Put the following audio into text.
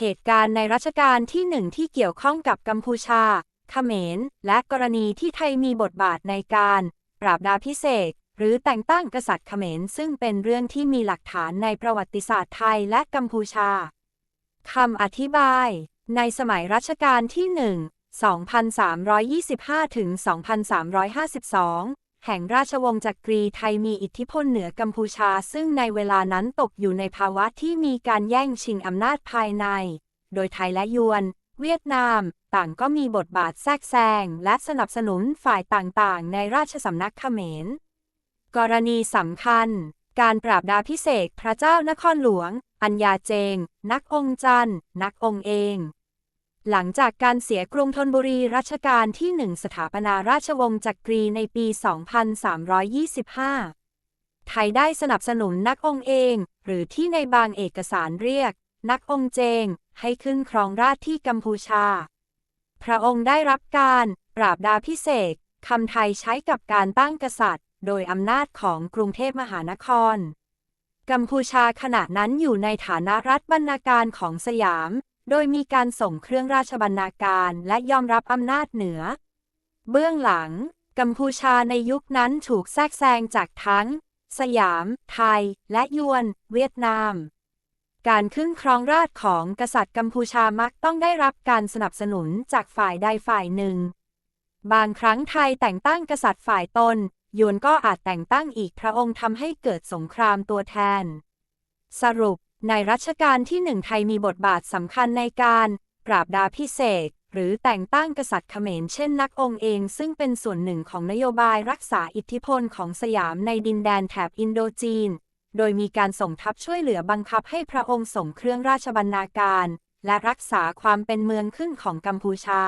เหตุการณ์ในรัชกาลที่หนึ่งที่เกี่ยวข้องกับกัมพูชาเขมร และกรณีที่ไทยมีบทบาทในการ ปราบดาพิเศษ หรือแต่งตั้งกษัตริย์เขมร ซึ่งเป็นเรื่องที่มีหลักฐานในประวัติศาสตร์ไทยและกัมพูชาคำอธิบาย ในสมัยรัชกาลที่1 2325 ถึง 2352 แห่งราชวงศ์จักรีไทยมีอิทธิพลเหนือกัมพูชา ซึ่งในเวลานั้นตกอยู่ในภาวะที่มีการแย่งชิงอำนาจภายใน โดยไทยและยวน เวียดนาม ต่างก็มีบทบาทแทรกแซงและสนับสนุนฝ่ายต่างๆ ในราชสำนักเขมร กรณีสำคัญ การปราบดาพิเศษพระเจ้านครหลวง อัญญาเจง นักองค์จันนักองค์เอง หลังจากการเสียกรุงธนบุรีรัชกาลที่หนึ่งสถาปนาราชวงศ์จักรีในปี 2325 ไทยได้สนับสนุนนักองเอง หรือที่ในบางเอกสารเรียก นักองเจง ให้ขึ้นครองราชที่กัมพูชา พระองค์ได้รับการปราบดาพิเศษคำไทยใช้กับการตั้งกษัตริย์ โดยอำนาจของกรุงเทพมหานคร กัมพูชาขณะนั้นอยู่ในฐานะรัฐบรรณาการของสยาม โดยมีการส่งเครื่องราชบรรณาการและยอมรับอำนาจเหนือ เบื้องหลัง กัมพูชาในยุคนั้นถูกแทรกแซงจากทั้ง สยาม ไทย และยวน เวียดนาม การขึ้นครองราชของกษัตริย์กัมพูชามักต้องได้รับการสนับสนุนจากฝ่ายใดฝ่ายหนึ่ง บางครั้งไทยแต่งตั้งกษัตริย์ฝ่ายตนยวนก็อาจแต่งตั้งอีกพระองค์ทำให้เกิดสงครามตัวแทน สรุป ในรัชกาลที่หนึ่งไทยมีบทบาทสำคัญในการ ปราบดาพิเศษ หรือแต่งตั้งกษัตริย์เขมรเช่นนักองค์เอง ซึ่งเป็นส่วนหนึ่งของนโยบายรักษาอิทธิพลของสยามในดินแดนแถบอินโดจีน โดยมีการส่งทัพช่วยเหลือบังคับให้พระองค์ส่งเครื่องราชบรรณาการ และรักษาความเป็นเมืองขึ้นของกัมพูชา